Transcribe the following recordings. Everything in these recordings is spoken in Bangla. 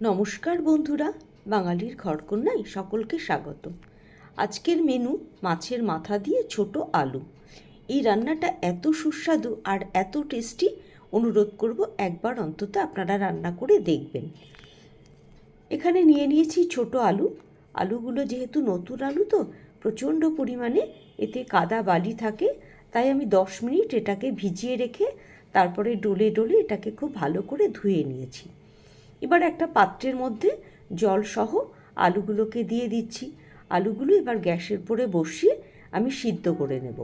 নমস্কার বন্ধুরা, বাঙালির ঘরকন্যায় সকলকে স্বাগত। আজকের মেনু মাছের মাথা দিয়ে ছোট আলু। এই রান্নাটা এত সুস্বাদু আর এত টেস্টি অনুরোধ করব একবার অন্তত আপনারা রান্না করে দেখবেন। এখানে নিয়ে নিয়েছি ছোট আলু। আলুগুলো যেহেতু নতুন আলু তো, প্রচণ্ড পরিমাণে এতে কাদা বালি থাকে, তাই আমি দশ মিনিট এটাকে ভিজিয়ে রেখে তারপরে ডলে ডলে এটাকে খুব ভালো করে ধুয়ে নিয়েছি। এবার একটা পাত্রের মধ্যে জল সহ আলুগুলোকে দিয়ে দিচ্ছি। আলুগুলো এবার গ্যাসের উপরে বসিয়ে আমি সিদ্ধ করে নেব।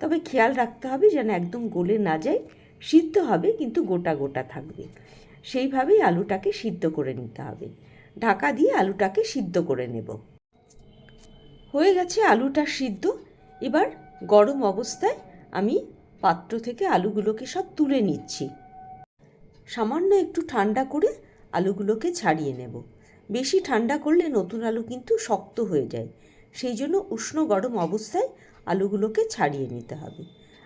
তবে খেয়াল রাখতে হবে যেন একদম গলে না যায়। সিদ্ধ হবে, কিন্তু গোটা গোটা থাকবে। সেইভাবেই আলুটাকে সিদ্ধ করে নিতে হবে। ঢাকা দিয়ে আলুটাকে সিদ্ধ করে নেব। হয়ে গেছে আলুটা সিদ্ধ। এবার গরম অবস্থায় আমি পাত্র থেকে আলুগুলোকে সব তুলে নিচ্ছি। সামান্য একটু ঠান্ডা করে আলুগুলোকে ছাড়িয়ে নেব। বেশি ঠান্ডা করলে নতুন আলু কিন্তু শক্ত হয়ে যায়। সেই জন্য উষ্ণ গরম অবস্থায় আলুগুলোকে ছাড়িয়ে নিতে হবে।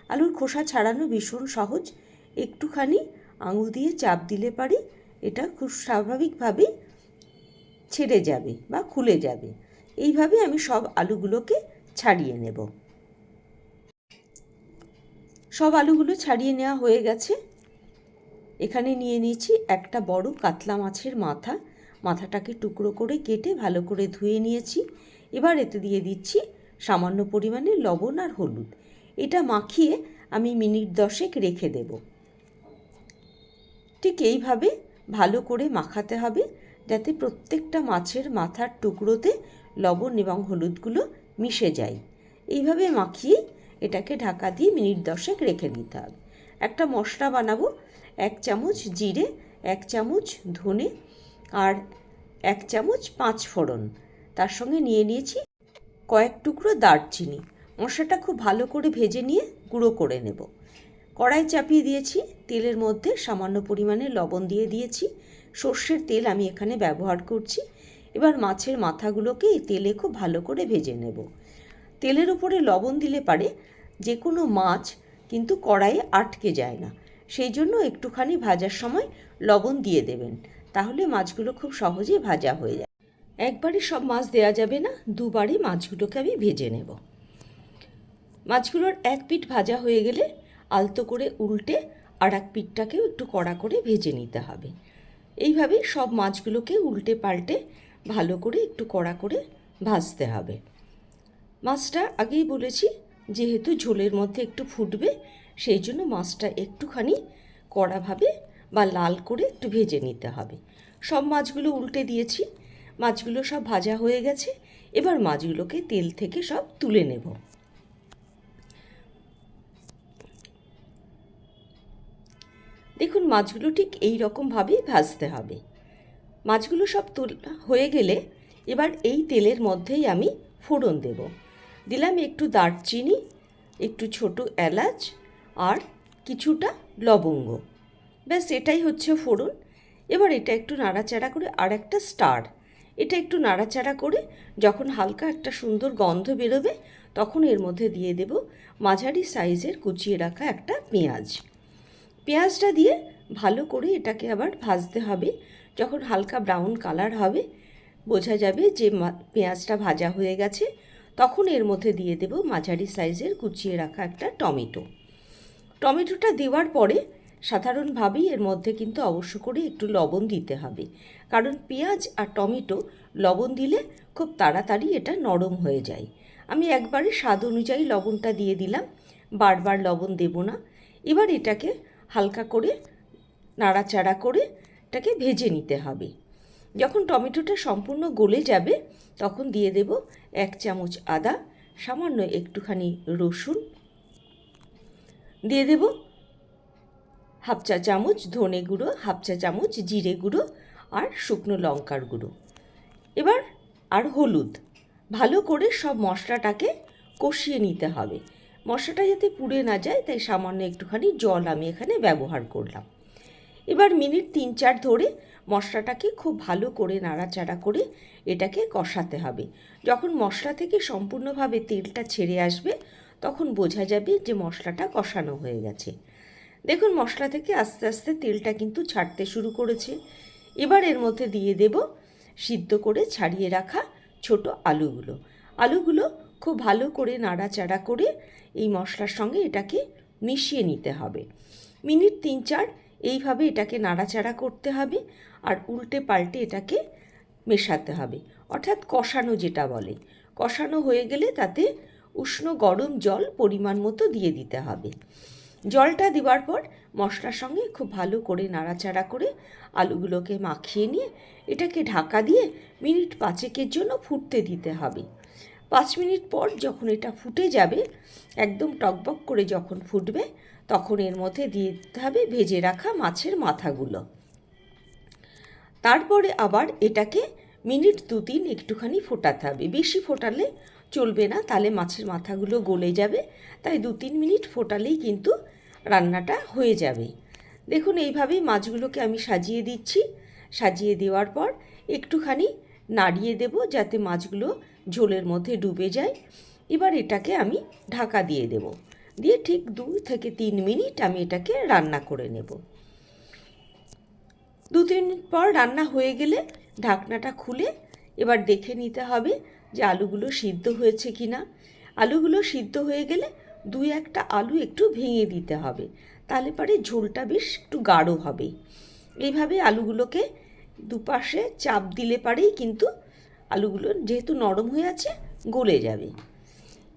আলুর খোসা ছাড়ানো ভীষণ সহজ। একটুখানি আঙুল দিয়ে চাপ দিলে পারে, এটা খুব স্বাভাবিকভাবেই ছেড়ে যাবে বা খুলে যাবে। এইভাবে আমি সব আলুগুলোকে ছাড়িয়ে নেব। সব আলুগুলো ছাড়িয়ে নেওয়া হয়ে গেছে। এখানে নিয়ে নিয়েছি একটা বড় কাতলা মাছের মাথা। মাথাটাকে টুকরো করে কেটে ভালো করে ধুয়ে নিয়েছি। এবার এতে দিয়ে দিচ্ছি সামান্য পরিমাণে লবণ আর হলুদ। এটা মাখিয়ে আমি মিনিট দশেক রেখে দেব। ঠিক এইভাবে ভালো করে মাখাতে হবে যাতে প্রত্যেকটা মাছের মাথার টুকরোতে লবণ এবং হলুদগুলো মিশে যায়। এইভাবে মাখিয়ে এটাকে ঢাকা দিয়ে মিনিট দশেক রেখে দিতে হবে। একটা মশলা বানাবো। এক চামচ জিরে, এক চামচ ধনে আর এক চামচ পাঁচ ফোড়ন। তার সঙ্গে নিয়ে নিয়েছি কয়েক টুকরো দারচিনি। মশলাটা খুব ভালো করে ভেজে নিয়ে গুঁড়ো করে নেব। কড়াই চাপিয়ে দিয়েছি। তেলের মধ্যে সামান্য পরিমাণে লবণ দিয়ে দিয়েছি। সর্ষের তেল আমি এখানে ব্যবহার করছি। এবার মাছের মাথাগুলোকে এই তেলে খুব ভালো করে ভেজে নেব। তেলের উপরে লবণ দিলে পারে যে কোনো মাছ কিন্তু কড়াইয়ে আটকে যায় না। সেই জন্য একটুখানি ভাজার সময় লবণ দিয়ে দেবেন। তাহলে মাছগুলো খুব সহজেই ভাজা হয়ে যায়। একবারই সব মাছ দেওয়া যাবে না দুবারই মাছগুলোকে আমি ভেজে নেব। মাছগুলোর এক পিঠ ভাজা হয়ে গেলে আলতো করে উল্টে আর এক পিঠটাকেও একটু কড়া করে ভেজে নিতে হবে। এইভাবেই সব মাছগুলোকে উল্টে পাল্টে ভালো করে একটু কড়া করে ভাজতে হবে। মাছটা আগেই বলেছি, যেহেতু ঝোলের মধ্যে একটু ফুটবে সেই জন্য মাছটা একটুখানি কড়াভাবে বা লাল করে একটু ভেজে নিতে হবে। সব মাছগুলো উল্টে দিয়েছি। মাছগুলো সব ভাজা হয়ে গেছে। এবার মাছগুলোকে তেল থেকে সব তুলে নেব। দেখুন, মাছগুলো ঠিক এই রকমভাবেই ভাজতে হবে। মাছগুলো সব তোলা হয়ে গেলে এবার এই তেলের মধ্যেই আমি ফোড়ন দেব। দিলাম একটু দারচিনি, একটু ছোট এলাচ আর কিছুটা লবঙ্গ। ব্যাস, এটাই হচ্ছে ফোড়ন। এবার এটা একটু নাড়াচাড়া করে আর একটা স্টার। এটা একটু নাড়াচাড়া করে যখন হালকা একটা সুন্দর গন্ধ বেরোবে, তখন এর মধ্যে দিয়ে দেব মাঝারি সাইজের কুচিয়ে রাখা একটা পেঁয়াজ। পেঁয়াজটা দিয়ে ভালো করে এটাকে আবার ভাজতে হবে। যখন হালকা ব্রাউন কালার হবে, বোঝা যাবে যে পেঁয়াজটা ভাজা হয়ে গেছে। তখন এর মধ্যে দিয়ে দেব মাঝারি সাইজের কুচিয়ে রাখা একটা টমেটো। টমেটোটা দেওয়ার পরে সাধারণভাবেই এর মধ্যে কিন্তু অবশ্য করে একটু লবণ দিতে হবে। কারণ পেঁয়াজ আর টমেটো লবণ দিলে খুব তাড়াতাড়ি এটা নরম হয়ে যায়। আমি একবারে স্বাদ অনুযায়ী লবণটা দিয়ে দিলাম, বারবার লবণ দেব না। এবার এটাকে হালকা করে নাড়াচাড়া করে এটাকে ভেজে নিতে হবে। যখন টমেটোটা সম্পূর্ণ গলে যাবে, তখন দিয়ে দেব এক চামচ আদা, সামান্য একটুখানি রসুন দিয়ে দেব হাফ চা চামচ ধনে গুঁড়ো, হাফ চা চামচ জিরে গুঁড়ো আর শুকনো লঙ্কার গুঁড়ো। এবার আর হলুদ। ভালো করে সব মশলাটাকে কষিয়ে নিতে হবে। মশলাটা যাতে পুড়ে না যায়, তাই সামান্য একটুখানি জল আমি এখানে ব্যবহার করলাম। এবার মিনিট তিন চার ধরে মশলাটাকে খুব ভালো করে নাড়াচাড়া করে এটাকে কষাতে হবে। যখন মশলা থেকে সম্পূর্ণভাবে তেলটা ছেড়ে আসবে তখন বোঝা যাবে যে মশলাটা কষানো হয়ে গেছে। দেখুন, মশলা থেকে আস্তে আস্তে তেলটা কিন্তু ছাড়তে শুরু করেছে। এবার এর মধ্যে দিয়ে দেব সিদ্ধ করে ছাড়িয়ে রাখা ছোট আলুগুলো। আলুগুলো খুব ভালো করে নাড়াচাড়া করে এই মশলার সঙ্গে এটাকে মিশিয়ে নিতে হবে। মিনিট তিন চার এইভাবে এটাকে নাড়াচাড়া করতে হবে আর উল্টে পাল্টে এটাকে মেশাতে হবে। অর্থাৎ কষানো যেটা বলে। কষানো হয়ে গেলে তাতে উষ্ণ গরম জল পরিমাণ মতো দিয়ে দিতে হবে। জলটা দেওয়ার পর মশলার সঙ্গে খুব ভালো করে নাড়াচাড়া করে আলুগুলোকে মাখিয়ে নিয়ে এটাকে ঢাকা দিয়ে মিনিট পাঁচেকের জন্য ফুটতে দিতে হবে। পাঁচ মিনিট পর যখন এটা ফুটে যাবে, একদম টকবক করে যখন ফুটবে, তখন এর মধ্যে দিয়ে দিতে হবে ভেজে রাখা মাছের মাথাগুলো। তারপরে আবার এটাকে মিনিট দু তিন একটুখানি ফোটাতে হবে। বেশি ফোটালে চলবে না, তাহলে মাছের মাথাগুলো গলে যাবে। তাই দু তিন মিনিট ফোটালেই কিন্তু রান্নাটা হয়ে যাবে। দেখুন, এইভাবেই মাছগুলোকে আমি সাজিয়ে দিচ্ছি। সাজিয়ে দেওয়ার পর একটুখানি নাড়িয়ে দেব যাতে মাছগুলো ঝোলের মধ্যে ডুবে যায়। এবার এটাকে আমি ঢাকা দিয়ে দেব। দিয়ে ঠিক দু থেকে তিন মিনিট আমি এটাকে রান্না করে নেব। দু তিন মিনিট পর রান্না হয়ে গেলে ঢাকনাটা খুলে এবার দেখে নিতে হবে যে আলুগুলো সিদ্ধ হয়েছে কি না আলুগুলো সিদ্ধ হয়ে গেলে দুই একটা আলু একটু ভেঙে দিতে হবে, তাহলে পরে ঝোলটা বেশ একটু গাঢ় হবে। এইভাবে আলুগুলোকে দুপাশে চাপ দিলে পারেই কিন্তু আলুগুলো যেহেতু নরম হয়ে আছে, গলে যাবে।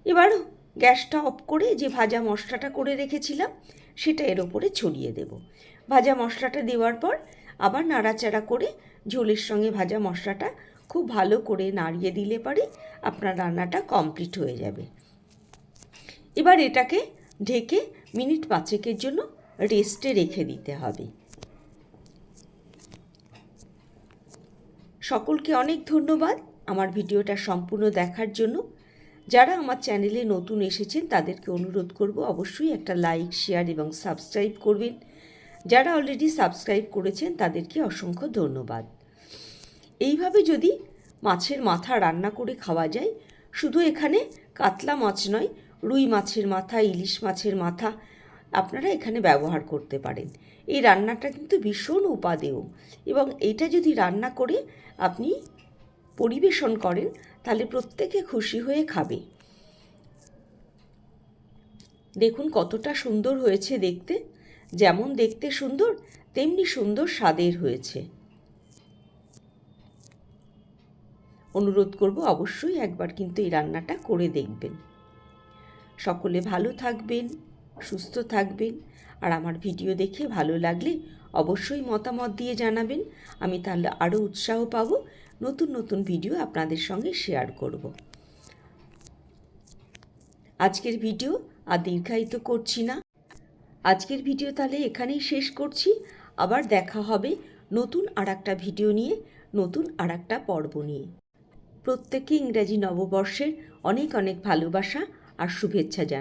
এবার গ্যাসটা অফ করে যে ভাজা মশলাটা করে রেখেছিলাম, সেটা এর ওপরে ছড়িয়ে দেব। ভাজা মশলাটা দেওয়ার পর আবার নাড়াচাড়া করে ঝোলের সঙ্গে ভাজা মশলাটা খুব ভালো করে নাড়িয়ে দিলে পরে আপনার রান্নাটা কমপ্লিট হয়ে যাবে। এবার এটাকে ঢেকে মিনিট পাঁচেকের জন্য রেস্টে রেখে দিতে হবে। সকলকে অনেক ধন্যবাদ আমার ভিডিওটা সম্পূর্ণ দেখার জন্য। যারা আমার চ্যানেলে নতুন এসেছেন তাদেরকে অনুরোধ করব অবশ্যই একটা লাইক শেয়ার এবং সাবস্ক্রাইব করবেন। যারা অলরেডি সাবস্ক্রাইব করেছেন তাদেরকে অসংখ্য ধন্যবাদ। এইভাবে যদি মাছের মাথা রান্না করে খাওয়া যায়, শুধু এখানে কাতলা মাছ নয়, রুই মাছের মাথা, ইলিশ মাছের মাথা, আপনারা এখানে ব্যবহার করতে পারেন। এই রান্নাটা কিন্তু ভীষণ উপাদেয় এবং এটা যদি রান্না করে আপনি পরিবেশন করেন, তাহলে প্রত্যেকে খুশি হয়ে খাবে। দেখুন কতটা সুন্দর হয়েছে দেখতে। যেমন দেখতে সুন্দর, তেমনি সুন্দর স্বাদের হয়েছে। অনুরোধ করব অবশ্যই একবার কিন্তু এই রান্নাটা করে দেখবেন। সকলে ভালো থাকবেন, সুস্থ থাকবেন, আর আমার ভিডিও দেখে ভালো লাগলে অবশ্যই মতামত দিয়ে জানাবেন। আমি তাহলে আরও উৎসাহ পাব, নতুন নতুন ভিডিও আপনাদের সঙ্গে শেয়ার করব। আজকের ভিডিও আর দীর্ঘায়িত করছি না। আজকের ভিডিও তাহলে এখানেই শেষ করছি। আবার দেখা হবে নতুন আর একটা ভিডিও নিয়ে, নতুন আর একটা পর্ব নিয়ে। প্রত্যেকে ইংরাজি নববর্ষের অনেক অনেক ভালোবাসা আর শুভেচ্ছা জানাই।